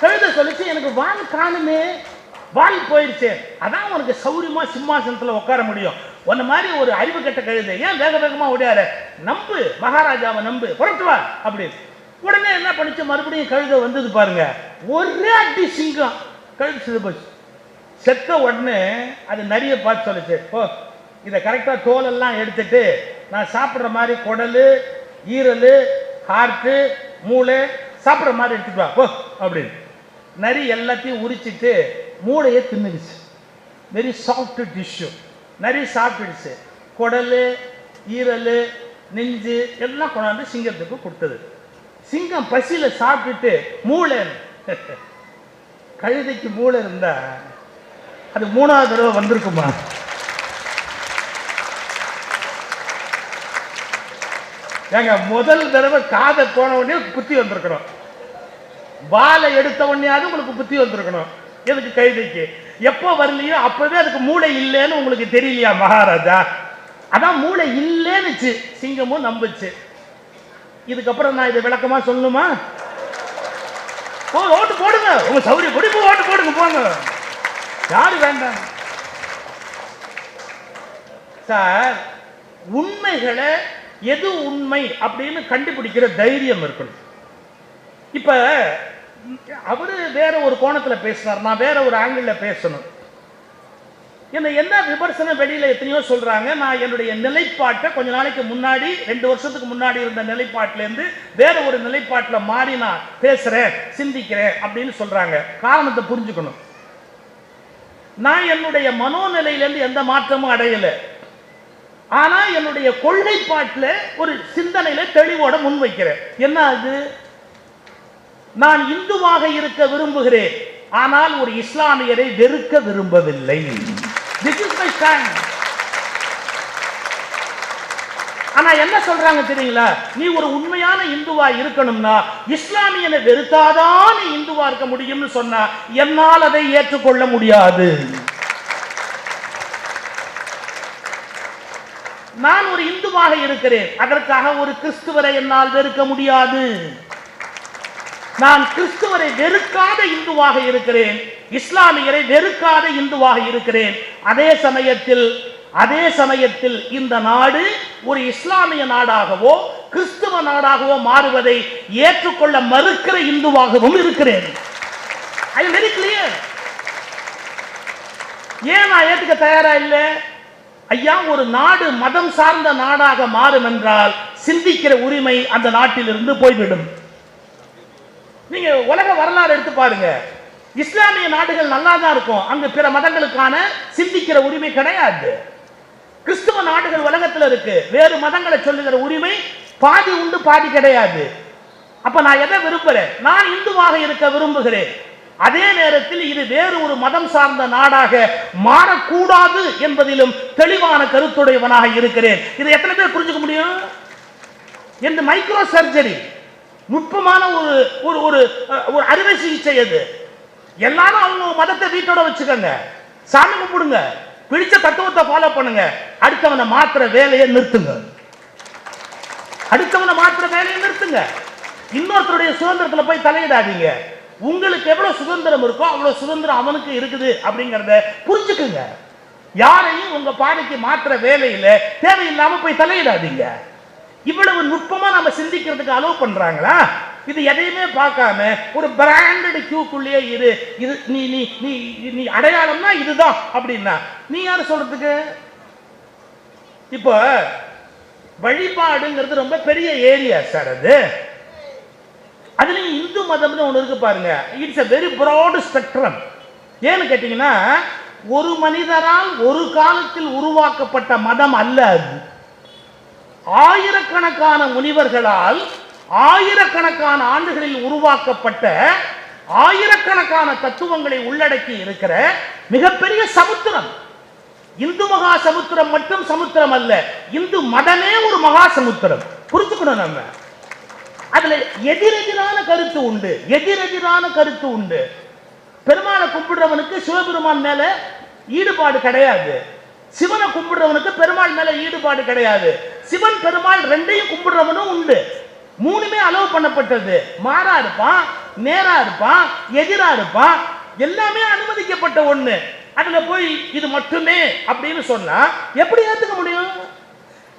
கழுதை சொல்லிச்சு எனக்கு வால் காணுமே வால் போயிடுச்சு அதான் உனக்கு சௌரியமா சிம்மாசனத்துல உட்கார முடியும். உன்ன மாதிரி ஒரு அறிவு கட்ட கழுதை ஏன் வேக வேகமா ஓடியாரு? நம்பு மகாராஜாவை நம்பு புறத்து அப்படின்னு. உடனே என்ன பண்ணிச்சு? மறுபடியும் கழுதை வந்தது பாருங்க. ஒரே அடி சிங்கம். கழுது செத்து போச்சு. செத்த உடனே அது நிறைய பார்த்து சொல்லுச்சு ஓ இதை கரெக்டாக தோலெல்லாம் எடுத்துட்டு நான் சாப்பிட்ற மாதிரி குடல் ஈரல் ஹார்ட்டு மூளை சாப்பிட்ற மாதிரி எடுத்துட்டு வா போ அப்படின்னு. நரி எல்லாத்தையும் உரிச்சிட்டு மூளையை தின்னுடுச்சு. வெரி சாஃப்ட் டிஷ்யூ நரி சாப்பிட்டுடுச்சு. குடல் ஈரல் நெஞ்சு எல்லாம் கொண்டாந்து சிங்கத்துக்கு கொடுத்தது. சிங்கம் பசியில் சாப்பிட்டுட்டு மூளை கழுதைக்கு மூளை இருந்தா அது மூணாவது தடவை வந்திருக்குமா? ஏங்க முதல் தடவை காதை போன உடனே குத்தி வந்திருக்கிறோம். வாழை எடுத்த உடனேயாவது உங்களுக்கு புத்தி வந்திருக்கணும். எதுக்கு கைதைக்கு எப்போ வரலையோ அப்பவே அதுக்கு மூளை இல்லைன்னு உங்களுக்கு தெரியலையா மகாராஜா? அதான் மூளை இல்லைன்னுச்சு. சிங்கமும் நம்புச்சு. இதுக்கப்புறம் நான் இதை விளக்கமா சொல்லணுமா? போ ஓட்டு போடுங்க. உங்க சௌரிய படி ஓட்டு போடுங்க போங்க. யாரு வேண்டாம்? சார் உண்மைகளை எது உண்மை அப்படின்னு கண்டுபிடிக்கிற தைரியம் இருக்கணும். இப்ப அவரு வேற ஒரு கோணத்துல பேசினார் நான் வேற ஒரு ஆங்கிளில் பேசணும். என்ன என்ன விமர்சனம் வெளியில எத்தனையோ சொல்றாங்க. நான் என்னுடைய நிலைப்பாட்டை கொஞ்ச நாளைக்கு முன்னாடி ரெண்டு வருஷத்துக்கு முன்னாடி இருந்த நிலைப்பாட்டிலேருந்து வேற ஒரு நிலைப்பாட்டில் மாறி நான் பேசுறேன் சிந்திக்கிறேன் அப்படின்னு சொல்றாங்க. காரணத்தை புரிஞ்சுக்கணும். நான் என்னுடைய மனோநிலையிலேருந்து எந்த மாற்றமும் அடையலை. ஆனா என்னுடைய கொள்கைப்பாட்டில் ஒரு சிந்தனையில தெளிவோட முன்வைக்கிறேன். என்ன அது? நான் இந்துவாக இருக்க விரும்புகிறேன். ஆனால் ஒரு இஸ்லாமியரை வெறுக்க விரும்பவில்லை. ஆனா என்ன சொல்றாங்க தெரியுங்களா? நீ ஒரு உண்மையான இந்துவா இருக்கணும்னா இஸ்லாமியனை வெறுத்தாதான் நீ இந்துவா இருக்க முடியும்னு சொன்னா என்னால் அதை ஏற்றுக்கொள்ள முடியாது. நான் ஒரு இந்துவாக இருக்கிறேன். அதற்காக ஒரு கிறிஸ்துவரை என்னால் வெறுக்க முடியாது. நான் கிறிஸ்துவரை வெறுக்காத இந்துவாக இருக்கிறேன். இஸ்லாமியரை வெறுக்காத இந்துவாக இருக்கிறேன். அதே சமயத்தில் அதே சமயத்தில் இந்த நாடு ஒரு இஸ்லாமிய நாடாகவோ கிறிஸ்துவ நாடாகவோ மாறுவதை ஏற்றுக்கொள்ள மறுக்கிற இந்துவாகவும் இருக்கிறேன். ஐ வெரி கிளியர் ஏன் நான் ஏற்றுக்க தயாரா இல்லை? ஐயா ஒரு நாடு மதம் சார்ந்த நாடாக மாறும் என்றால் சிந்திக்கிற உரிமை அந்த நாட்டிலிருந்து போய்விடும். நீங்க உலக வரலாறு எடுத்து பாருங்க. இஸ்லாமிய நாடுகள் நல்லா தான் இருக்கும். அங்க பிற மதங்களுக்கான சிந்திக்கிற உரிமை கிடையாது. கிறிஸ்துவ நாடுகள் உலகத்துல இருக்கு. வேறு மதங்களை சொல்லுகிற உரிமை பாதி உண்டு பாதி கிடையாது. அப்ப நான் எதை விரும்புகிறேன் நான் இந்துவாக இருக்க விரும்புகிறேன். அதே நேரத்தில் இது வேறு ஒரு மதம் சார்ந்த நாடாக மாறக்கூடாது என்பதிலும் தெளிவான கருத்துடையவனாக இருக்கிறேன். இதை எத்தனை பேர் புரிஞ்சுக்க முடியும்? இந்த மைக்ரோ சர்ஜரி நுட்பமான ஒரு ஒரு ஒரு ஒரு அறுவை சிகிச்சை அது எல்லாரும் அவங்க மதத்தை வீட்டோட வச்சுக்கோங்க. சாமி கும்பிடுங்க. பிடிச்ச தத்துவத்தை ஃபாலோ பண்ணுங்க. அடுத்தவனை மாத்துற வேலையை நிறுத்துங்க. அடுத்தவனை மாத்துற வேலையை நிறுத்துங்க. இன்னொருத்தருடைய சுதந்திரத்துல போய் தலையிடாதீங்க. உங்களுக்கு எவ்வளவு சுதந்திரம் இருக்கோ அவ்வளவு சுதந்திரம் அவனுக்கு இருக்குது அப்படிங்கறத புரிஞ்சுக்குங்க. யாரையும் உங்க பாதைக்கு மாத்துற வேலையில தேவையில்லாம போய் தலையிடாதீங்க. இவ்வளவு நுட்பமா நம்ம சிந்திக்கிறதுக்கு அலோவ் பண்றாங்களா? இது எதையுமே பார்க்காம ஒரு பிராண்டட் கியூக்குள்ளேயே இரு. இது நீ நீ நீ நீ அடையாளம்னா இதுதான் அப்படின்னா நீ யார் சொல்றதுக்கு? இப்போ வழிபாடுங்கிறது ரொம்ப பெரிய ஏரியா சார் அது. அதுலயும் இந்து மதம்னு ஒன்று இருக்கு பாருங்க. It's a very broad spectrum ஏன்னு கேட்டீங்கன்னா ஒரு மனிதரால் ஒரு காலத்தில் உருவாக்கப்பட்ட மதம் அல்ல அது. ஆயிரக்கணக்கான முனிவர்களால் ஆயிரக்கணக்கான ஆண்டுகளில் உருவாக்கப்பட்ட ஆயிரக்கணக்கான தத்துவங்களை உள்ளடக்கி இருக்கிற மிகப்பெரிய சமுத்திரம். இந்து மகா சமுத்திரம் மட்டும் சமுத்திரம் அல்ல இந்து மதமே ஒரு மகா சமுத்திரம். புரிஞ்சுக்கணும் நம்ம. அதுல எதிரெதிரான கருத்து உண்டு எதிரெதிரான கருத்து உண்டு. பெருமாளை கும்பிடுறவனுக்கு சிவபெருமான் மேல ஈடுபாடு கிடையாது. சிவனை கும்பிடுறவனுக்கு பெருமாள் மேல ஈடுபாடு கிடையாது. சிவன் பெருமாள் ரெண்டையும் கும்பிடுறவனும் உண்டு. மூணுமே அலோவ் பண்ணப்பட்டது. மாறா இருப்பான் நேரா இருப்பான் எதிரா இருப்பான் எல்லாமே அனுமதிக்கப்பட்ட ஒண்ணு. அதுல போய் இது மட்டுமே அப்படின்னு சொன்னா எப்படி ஏத்துக்க முடியும்?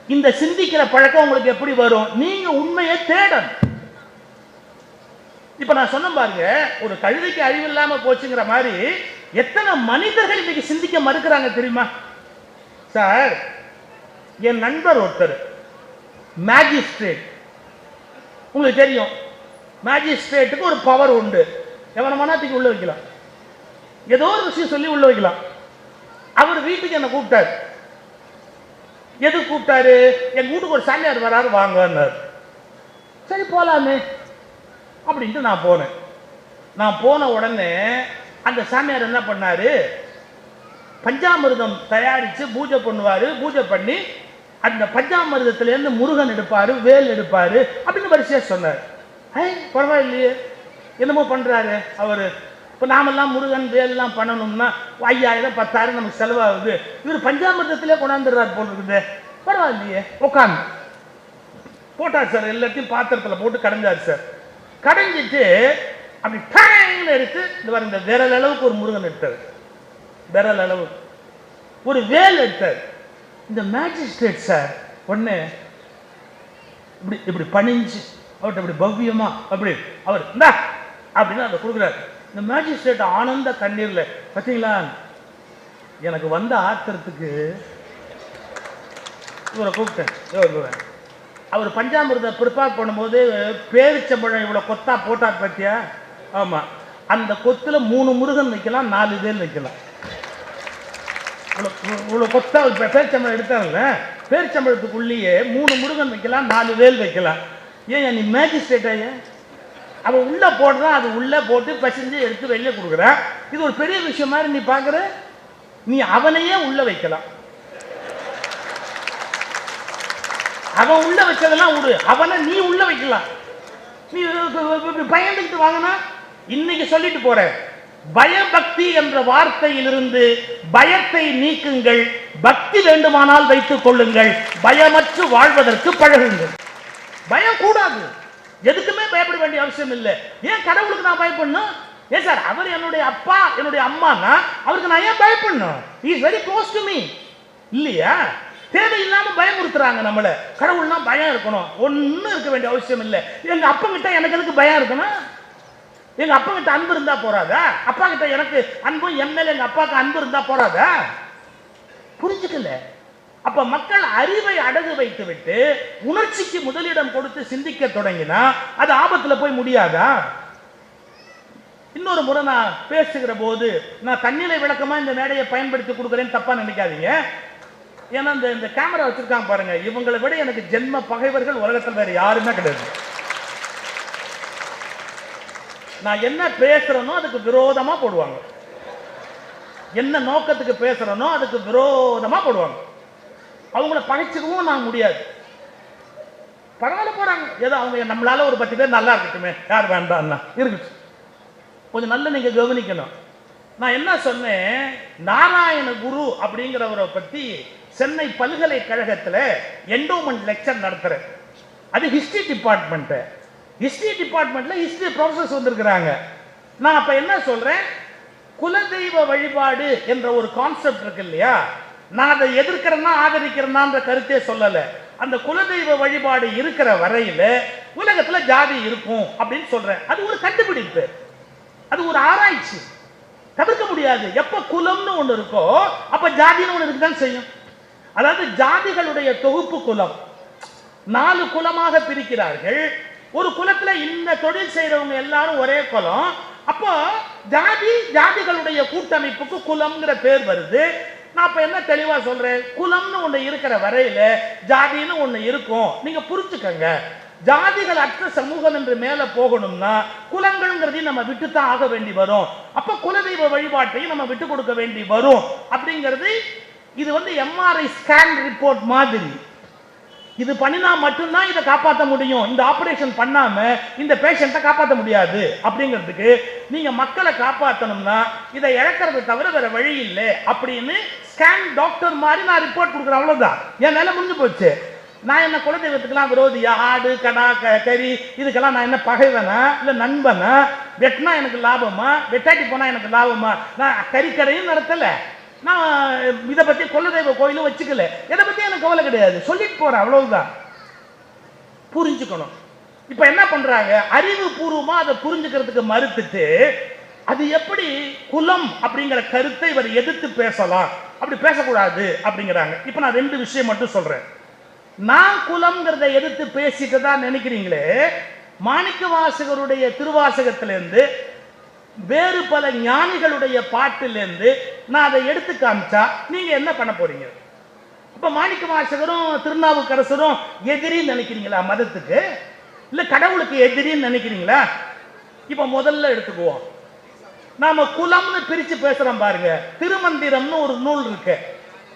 இந்த சிந்திக்கிற பழக்கம் உங்களுக்கு எப்படி வரும்? நீங்க உண்மையை தேடணும். இப்ப நான் சொன்ன பாருங்க ஒரு கழுதைக்கு அறிவு இல்லாம போச்சுங்கிற மாதிரி எத்தனை மனிதர்கள் இன்னைக்கு சிந்திக்க மறுக்கிறாங்க தெரியுமா? சார் என் நண்பர் ஒருத்தர். மேஜிஸ்ட்ரேட் உங்களுக்கு தெரியும். மேஜிஸ்ட்ரேட்டுக்கு ஒரு பவர் உண்டு. எவனை மனாத்துக்கு உள்ள வைக்கலாம். ஏதோ ஒரு விஷயம் சொல்லி உள்ள வைக்கலாம். அவர் வீட்டுக்கு என்னை கூப்பிட்டாரு. எது கூப்பிட்டாரு? எங்க வீட்டுக்கு ஒரு சாமியார் வராரு வாங்கன்னார். சரி போலாமே. அப்படின்ட்டு நான் போனேன். நான் போன உடனே அந்த சாமியார் என்ன பண்ணாரு? பஞ்சாமிர்தம் தயாரித்து பூஜை பண்ணுவார். பூஜை பண்ணி அந்த பஞ்சாமிர்தத்திலேருந்து முருகன் எடுப்பார் வேல் எடுப்பார் அப்படின்னு வரிசையாக சொன்னார். ஐ பரவாயில்லையே. என்னமோ பண்ணுறாரு அவர். இப்போ நாமெல்லாம் முருகன் வேலெல்லாம் பண்ணணும்னா ஐயாயிரம் பத்தாயிரம் நமக்கு செலவாகுது. இவர் பஞ்சாமிர்தத்திலே கொண்டாந்துடுறாரு போல் இருக்குது. பரவாயில்லையே. உட்காந்து போட்டார் சார் எல்லாத்தையும் பாத்திரத்தில் போட்டு கடைஞ்சார் சார். கடைஞ்சிட்டு அப்படி டாங்னு எடுத்து இந்த பாருங்க இந்த விரல் அளவுக்கு ஒரு முருகன் எடுத்தார். விரல் அளவு ஒரு வேல் எடுத்தார். இந்த மேஜிஸ்ட்ரேட் சார் உடனே இப்படி இப்படி பணிஞ்சு அவர்கிட்ட இப்படி பவ்யமா அப்படி அவர் இந்தா அப்படின்னு அதை கொடுக்குறாரு. இந்த மேஜிஸ்ட்ரேட் ஆனந்த கண்ணீர்ல பார்த்தீங்களா எனக்கு வந்த ஆத்திரத்துக்கு இவரை கூப்பிட்டேன். அவர் பஞ்சாமிரத ப்ரிப்பேர் பண்ணும்போது பேரிச்சம்பழம் இவ்வளோ கொத்தா போட்டார் பார்த்தியா ஆமாம் அந்த கொத்தில் மூணு முருகன் நிற்கலாம் நாலு பேர் நிற்கலாம் இவ்வளோ இவ்வளோ கொத்தா ஒரு பே- பேரிச்சம்பழம் எடுத்தாங்கல்ல? பேரிச்சம்பழத்துக்குள்ளேயே மூணு முருகன் வைக்கலாம் நாலு வேல் வைக்கலாம். ஏன் நீ மேஜிஸ்ட்ரேட் ஐயா அவன் உள்ளே போடுறான் அது உள்ளே போட்டு பசிஞ்சு எடுத்து வெளியே கொடுக்குறான் இது ஒரு பெரிய விஷயம் மாதிரி நீ பார்க்குற நீ அவனையே உள்ளே வைக்கலாம். அவன் உள்ளே வச்சதெல்லாம் விடு. அவனை நீ உள்ளே வைக்கலாம். நீ பயந்துக்கிட்டு வாங்கினா இன்னைக்கு சொல்லிட்டு போகிறேன் பயபக்தி என்ற வார்த்தையிலிருந்து பயத்தை நீக்குங்கள். பக்தி வேண்டுமானால் வைத்துக் கொள்ளுங்கள். பயமற்று வாழ்வதற்கு பழகுங்கள். பயம் கூடாது. எதுக்குமே பயப்பட வேண்டிய அவசியம் இல்லை. ஏன் கடவுளுக்கு நான் பயப்படணும்? ஏன் சார் அவர் என்னுடைய அப்பா என்னுடைய அம்மானா அவருக்கு நான் ஏன் பயப்படணும்? Is very close to me இல்லையா? தேவையில்லாம பயமுறுத்துறாங்க நம்மள. கடவுள்னா பயம் இருக்கணும். ஒன்றும் இருக்க வேண்டிய அவசியம் இல்லை. எங்க அப்பங்கிட்ட எனக்கு எதுக்கு பயம் இருக்கணும்? எங்க அப்பா கிட்ட அன்பு இருந்தா போறாதா? அப்பா கிட்ட எனக்கு அன்பும் என் மேல எங்க அப்பாவுக்கு அன்பு இருந்தா போறாதா? புரிஞ்சுக்கல. அப்ப மக்கள் அறிவை அடகு வைத்து விட்டு உணர்ச்சிக்கு முதலிடம் கொடுத்து சிந்திக்க தொடங்கினா அது ஆபத்துல போய் முடியாதா? இன்னொரு முறை நான் பேசுகிற போது நான் தண்ணீரை விளக்கமா இந்த மேடையை பயன்படுத்தி கொடுக்குறேன்னு தப்பா நினைக்காதீங்க. ஏன்னா இந்த இந்த கேமரா வச்சிருக்காங்க பாருங்க. இவங்களை விட எனக்கு ஜென்ம பகைவர்கள் உலகத்தில் வேற யாருமே கிடையாது. நான் என்ன பேசுறேனோ அதுக்கு விரோதமா போடுவாங்க. என்ன நோக்கத்துக்கு பேசுறேனோ அதுக்கு விரோதமா போடுவாங்க. அவங்கள பகைச்சிக்கவும் நான் முடியாது. பரவாயில்ல போறாங்க. ஏதோ அவங்க நம்மளால ஒரு பத்து பேர் நல்லா இருக்கட்டுமே. யார் வேண்டாம்னா இருக்கு கொஞ்சம் நல்லா நீங்க கவனிக்கணும். நான் என்ன சொன்னேன்? நாராயண குரு அப்படிங்கிறவரை பத்தி சென்னை பல்கலைக்கழகத்தில் என்டோமெண்ட் லெக்சர் நடத்துறேன். அது ஹிஸ்டரி டிபார்ட்மெண்ட்டு ஹிஸ்டரி டிபார்ட்மெண்ட்டில் ஹிஸ்டரி ப்ரொஃபஸர்ஸ் வந்திருக்கிறாங்க. நான் அப்போ என்ன சொல்கிறேன் குலதெய்வ வழிபாடு என்ற ஒரு கான்செப்ட் இருக்கு இல்லையா? நான் அதை எதிர்க்கிறேன்னா ஆதரிக்கிறேன்னான்ற கருத்தே சொல்லலை. அந்த குலதெய்வ வழிபாடு இருக்கிற வரையில உலகத்தில் ஜாதி இருக்கும் அப்படின்னு சொல்றேன். அது ஒரு கண்டுபிடிப்பு. அது ஒரு ஆராய்ச்சி. தவிர்க்க முடியாது. எப்ப குலம்னு ஒன்று இருக்கோ அப்ப ஜாதின்னு ஒன்று இருக்குதான் செய்யும். அதாவது ஜாதிகளுடைய தொகுப்பு குலம். நாலு குலமாக பிரிக்கிறார்கள். ஒரு குலத்துல இந்த தொழில் செய்யறவங்க எல்லாரும் ஒரே குலம். அப்போ ஜாதி ஜாதிகளுடைய கூட்டமைப்புக்கு குலம்ங்கிற பேர் வருது. நான் இப்போ என்ன தெளிவா சொல்றேன்? குலம்னு ஒண்ணு இருக்கிற வரையில ஜாதின்னு ஒண்ணு இருக்கும். நீங்க புரிஞ்சுக்கங்க. ஜாதிகள் அற்ற சமூகம் என்று மேல போகணும்னா குலங்கள்ங்கிறதையும் நம்ம விட்டுத்தான் ஆக வேண்டி வரும். அப்ப குலதெய்வ வழிபாட்டையும் நம்ம விட்டு கொடுக்க வேண்டி வரும். அப்படிங்கிறது இது வந்து எம்ஆர்ஐ ஸ்கேன் ரிப்போர்ட் மாதிரி. இது பண்ணினா மட்டும்தான் இதை காப்பாற்ற முடியும். இந்த ஆபரேஷன் பண்ணாம இந்த பேஷண்ட்டை காப்பாற்ற முடியாது. அப்படிங்கிறதுக்கு நீங்க மக்களை காப்பாற்றணும்னா இதை இழக்கிறத தவிர வேற வழி இல்லை அப்படின்னு ஸ்கேன் டாக்டர் மாதிரி நான் ரிப்போர்ட் கொடுக்குறேன். அவ்வளவுதான். என் நிலை முடிஞ்சு போச்சு. நான் என்ன குலதெய்வத்துக்கெல்லாம் விரோதியா? ஆடு கடா க- கறி இதுக்கெல்லாம் நான் என்ன பகைவனா? இல்ல நண்பனா? வெட்டினா எனக்கு லாபமா? வெட்டாட்டி போனா எனக்கு லாபமா? நான் கறிக்கடையும் நடத்தலை. நான் இதை பத்தி குலதெய்வ கோயிலும் வச்சுக்கல. இதை பத்தி எனக்கு கவலை கிடையாது. சொல்லிட்டு போறேன் அவ்வளவுதான். புரிஞ்சுக்கணும். இப்ப என்ன பண்றாங்க? அறிவு பூர்வமா அதை புரிஞ்சுக்கிறதுக்கு மறுத்துட்டு அது எப்படி குலம் அப்படிங்கிற கருத்தை இவர் எதிர்த்து பேசலாம். அப்படி பேசக்கூடாது அப்படிங்கிறாங்க. இப்ப நான் ரெண்டு விஷயம் மட்டும் சொல்றேன். நான் குலம்ங்கிறத எதிர்த்து பேசிட்டு தான் நினைக்கிறீங்களே? மாணிக்க வாசகருடைய திருவாசகத்திலிருந்து வேறு பல ஞானிகளுடைய பாட்டிலிருந்து நான் அதை எடுத்து காமிச்சா நீங்க என்ன பண்ண போறீங்க? இப்ப மாணிக்க வாசகரும் திருநாவுக்கரசரும் எதிரின்னு நினைக்கிறீங்களா மதத்துக்கு? இல்ல கடவுளுக்கு எதிரின்னு நினைக்கிறீங்களா? இப்ப முதல்ல எடுத்துக்குவோம். நாம குலம்னு பிரிச்சு பேசுறோம் பாருங்க. திருமந்திரம்னு ஒரு நூல் இருக்கு.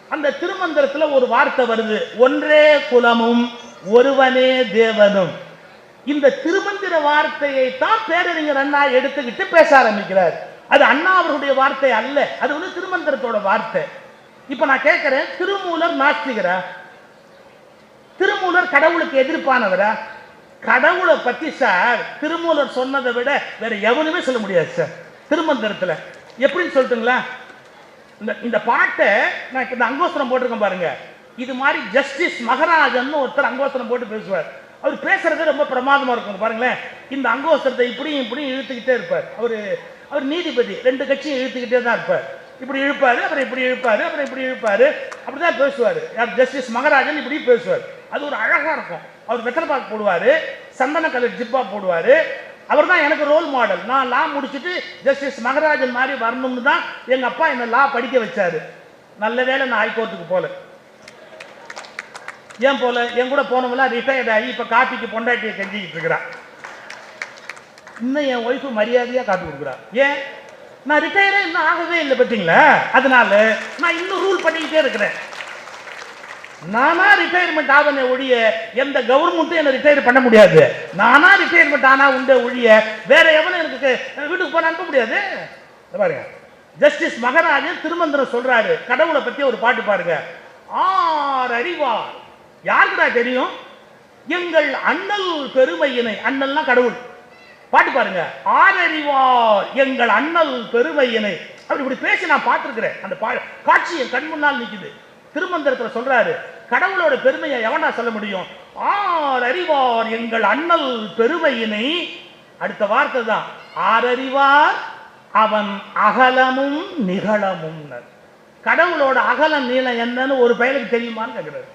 அந்த திருமந்திரத்துல ஒரு வார்த்தை வருது. ஒன்றே குலமும் ஒருவனே தேவனும். இந்த திருமந்திர வார்த்தையை தான் பேரறிஞர் அண்ணா எடுத்துக்கிட்டு பேச ஆரம்பிக்கிறார். அது அண்ணா அவருடைய வார்த்தை அல்ல அது வந்து திருமந்திரத்தோட வார்த்தை. இப்ப நான் கேட்கிறேன் திருமூலர் நாஸ்திகரா? திருமூலர் கடவுளுக்கு எதிர்ப்பானவரா? கடவுளை பத்தி சார் திருமூலர் சொன்னதை விட வேற எவனுமே சொல்ல முடியாது சார் திருமந்திரத்துல. எப்படின்னு சொல்லட்டுங்களா? இந்த இந்த பாட்டை நான் இந்த அங்கோஸ்திரம் போட்டிருக்கேன் பாருங்க. இது மாதிரி ஜஸ்டிஸ் மகராஜன் ஒருத்தர் அங்கோஸ்திரம் போட்டு பேசுவார். அவர் பேசுறது ரொம்ப பிரமாதமா இருக்கும் பாருங்களேன். இந்த அங்கோஸ்திரத்தை இப்படியும் இப்படியும் இழுத்துக்கிட்டே இருப்பார். அவர் அவர் நீதிபதி ரெண்டு கட்சியும் இழுத்துக்கிட்டே தான் இருப்பார். இப்படி இழுப்பாரு அப்புறம் இப்படி இழுப்பாரு அப்புறம் இப்படி இழுப்பாரு. அப்படிதான் பேசுவார். யார் ஜஸ்டிஸ் மகராஜன் இப்படி பேசுவார். அது ஒரு அழகா இருக்கும். அவர் வெத்தலை பாக்கு போடுவாரு சந்தன கலர் ஜிப்பா போடுவாரு. அவர் தான் எனக்கு ரோல் மாடல் நான் லா முடிச்சுட்டு ஜஸ்டிஸ் மகராஜன் மாதிரி வரணும்னு தான் எங்க அப்பா என்னை லா படிக்க வச்சாரு. நல்ல வேலை நான் ஹைகோர்ட்டுக்கு போல. ஏன் போல? என் கூட போனவங்களா ரிட்டையர்ட் ஆகி இப்போ காப்பிக்கு பொண்டாட்டியை செஞ்சுக்கிட்டு இருக்கிறான் இன்னும் என் ஒய்ஃபு மரியாதையாக காப்பி கொடுக்குறா. ஏன்? நான் ரிட்டையரே இன்னும் ஆகவே இல்லை பார்த்தீங்களா? அதனால நான் இன்னும் ரூல் பண்ணிக்கிட்டே இருக்கிறேன். நானா ரிட்டையர்மெண்ட் ஆவனே ஒழிய எந்த கவர்மெண்ட்டும் என்னை ரிட்டையர் பண்ண முடியாது. நானா ரிட்டையர்மெண்ட் ஆனா உண்டே ஒழிய வேற எவனும் எனக்கு வீட்டுக்கு போன அனுப்ப முடியாது. பாருங்க. ஜஸ்டிஸ் மகராஜன் திருமந்திரம் சொல்றாரு. கடவுளை பத்தி ஒரு பாட்டு பாருங்க. ஆர் அறிவார். யாருக்குடா தெரியும்? எங்கள் அண்ணல் பெருமையினை அண்ணல்னா கடவுள். பாட்டு பாருங்க. ஆரறிவார் எங்கள் அண்ணல் பெருமையினை. அப்படி இப்படி பேசி நான் பார்த்துருக்கிறேன். அந்த பா காட்சி என் கண் முன்னால் நிக்குது. திருமந்திரத்தில் சொல்றாரு கடவுளோட பெருமையை எவனா சொல்ல முடியும்? ஆர் அறிவார் எங்கள் அண்ணல் பெருமையினை. அடுத்த வார்த்தை தான் ஆரறிவார் அவன் அகலமும் நிகழமும் கடவுளோட அகலம் நீளம் என்னன்னு ஒரு பயலுக்கு தெரியுமான்னு கேட்கிறாரு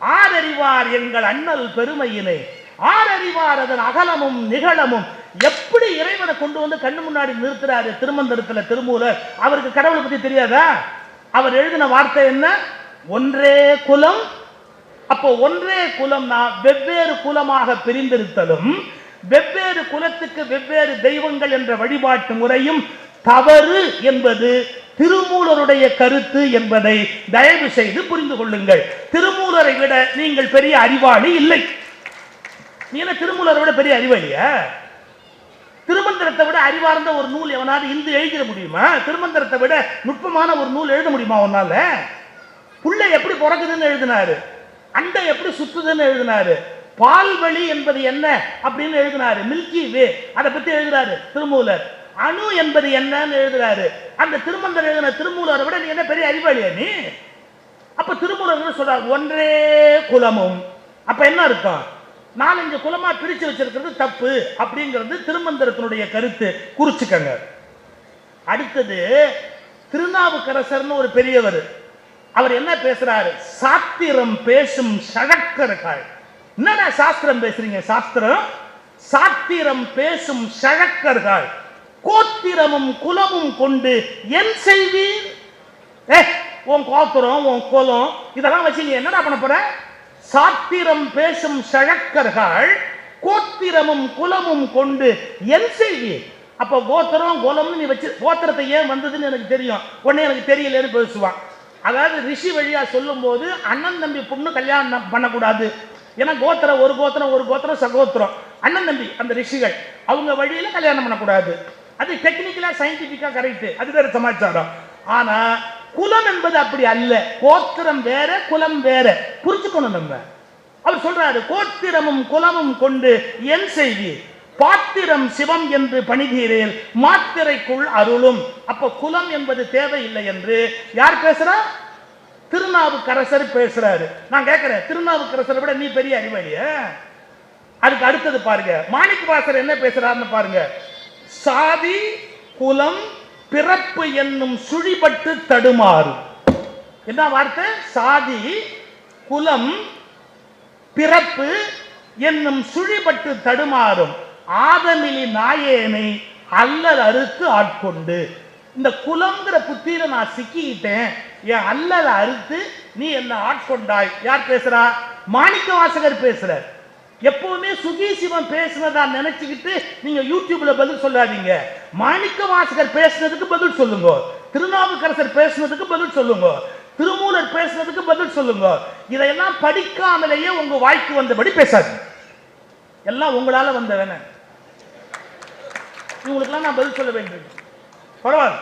ஆரறிவார் எங்கள் அண்ணல் பெருமையினை ஆரறிவார் அதன் அகலமும் நிகழமும். எப்படி இறைவனை கொண்டு வந்து கண்ணு முன்னாடி நிறுத்துறாரு திருமந்திரத்துல திருமூலர் அவருக்கு கடவுளை பத்தி தெரியாதா? அவர் எழுதின வார்த்தை என்ன? ஒன்றே குலம். அப்போ ஒன்றே குலம்னா வெவ்வேறு குலமாக பிரிந்திருத்தலும் வெவ்வேறு குலத்துக்கு வெவ்வேறு தெய்வங்கள் என்ற வழிபாட்டு முறையும் தவறு என்பது திருமூலருடைய கருத்து என்பதை தயவு செய்து புரிந்து கொள்ளுங்கள். திருமூலரை விட நீங்கள் பெரிய அறிவாளி இல்லை. நீங்க என்ன திருமூலரை விட பெரிய அறிவாளியா? திருமந்திரத்தை விட அறிவார்ந்த ஒரு நூல் எவனாவது இந்து எழுதிட முடியுமா? திருமந்திரத்தை விட நுட்பமான ஒரு நூல் எழுத முடியுமா உன்னால? புள்ள எப்படி பிறகுதுன்னு எழுதினாரு. அண்டை எப்படி சுத்துதுன்னு எழுதினாரு. பால்வழி என்பது என்ன அப்படின்னு எழுதினாரு. மில்கி வே அதை பத்தி எழுதுறாரு திருமூலர். அணு என்பது என்னன்னு எழுதுறாரு. அந்த திருமந்தர் எழுதின திருமூலரை விட நீ என்ன பெரிய அறிவாளியா நீ? அப்ப திருமூலர் சொல்றாரு? ஒன்றே குலமும். அப்ப என்ன இருக்கும் நாலஞ்சு குலமா பிரிச்சு வச்சிருக்கிறது தப்பு அப்படிங்கிறது திருமந்திரத்தினுடைய கருத்து. குறிச்சுக்கங்க. அடுத்தது திருநாவுக்கரசர்னு ஒரு பெரியவர் அவர் என்ன பேசுறாரு? சாத்திரம் பேசும் சழக்கர்கள் என்னடா சாஸ்திரம் பேசுறீங்க? சாஸ்திரம்? சாத்திரம் பேசும் சழக்கர்கள் கோத்திரமும் குலமும் கொண்டு என் செய்வீர்? ஏ உன் கோத்திரம் உன் குலம் இதெல்லாம் வச்சு நீ என்னடா பண்ண போற? சாத்திரம் பேசும் சழக்கர்கள் கோத்திரமும் குலமும் கொண்டு என் செய்வீர். அப்ப கோத்திரம் குலம்னு நீ வச்சு கோத்திரத்தை ஏன் வந்ததுன்னு எனக்கு தெரியும். உடனே எனக்கு தெரியலன்னு பேசுவான். அதாவது ரிஷி வழியா சொல்லும்போது அண்ணன் தம்பி பொண்ணு கல்யாணம் பண்ணக்கூடாது. ஏன்னா கோத்திரம் ஒரு கோத்திரம் ஒரு கோத்திரம் சகோத்திரம். அண்ணன் தம்பி அந்த ரிஷிகள் அவங்க வழியில கல்யாணம் பண்ணக்கூடாது. அது டெக்னிக்கலா சயின்டிபிக்கா கரெக்ட் அது வேற சமாச்சாரம். ஆனா குலம் என்பது அப்படி அல்ல. கோத்திரம் வேற குலம் வேற. புரிஞ்சுக்கணும் நம்ம. அவர் சொல்றாரு கோத்திரமும் குலமும் கொண்டு என் செய்தி பாத்திரம் சிவம் என்று பணிகிறேன் மாத்திரைக்குள் அருளும். அப்ப குலம் என்பது தேவையில்லை என்று யார் பேசுறா? திருநாவுக்கரசர் பேசுறாரு. நான் கேட்கிறேன் திருநாவுக்கரசரை விட நீ பெரிய அறிவாளிய. அதுக்கு அடுத்தது பாருங்க மாணிக்க வாசர் என்ன பேசுறாருன்னு பாருங்க. சாதி குலம் பிறப்பு என்னும் சுழிபட்டு தடுமாறும் என்ன வார்த்தை? சாதி குலம் பிறப்பு என்னும் சுழிபட்டு தடுமாறும். ஆதமிலி நாயேனை அல்லல் அறுத்து ஆட்கொண்டு. இந்த குலம்ங்கிற புத்தியில நான் சிக்கிக்கிட்டேன். என் அல்லல அறுத்து நீ என்ன ஆட்கொண்டாய். யார் பேசுறா? மாணிக்க வாசகர் பேசுறார். எப்பவுமே சுகி சிவன் பேசுனதா நினைச்சுக்கிட்டு நீங்க யூடியூப்ல பதில் சொல்லாதீங்க. மாணிக்க வாசகர் பேசுனதுக்கு பதில் சொல்லுங்க. திருநாவுக்கரசர் பேசுனதுக்கு பதில் சொல்லுங்க. திருமூலர் பேசுனதுக்கு பதில் சொல்லுங்க. இதையெல்லாம் படிக்காமலேயே உங்க வாய்க்கு வந்தபடி பேசாது எல்லாம் உங்களால வந்த வேண இவங்களுக்கெல்லாம் நான் பதில் சொல்ல வேண்டும். பரவாயில்ல.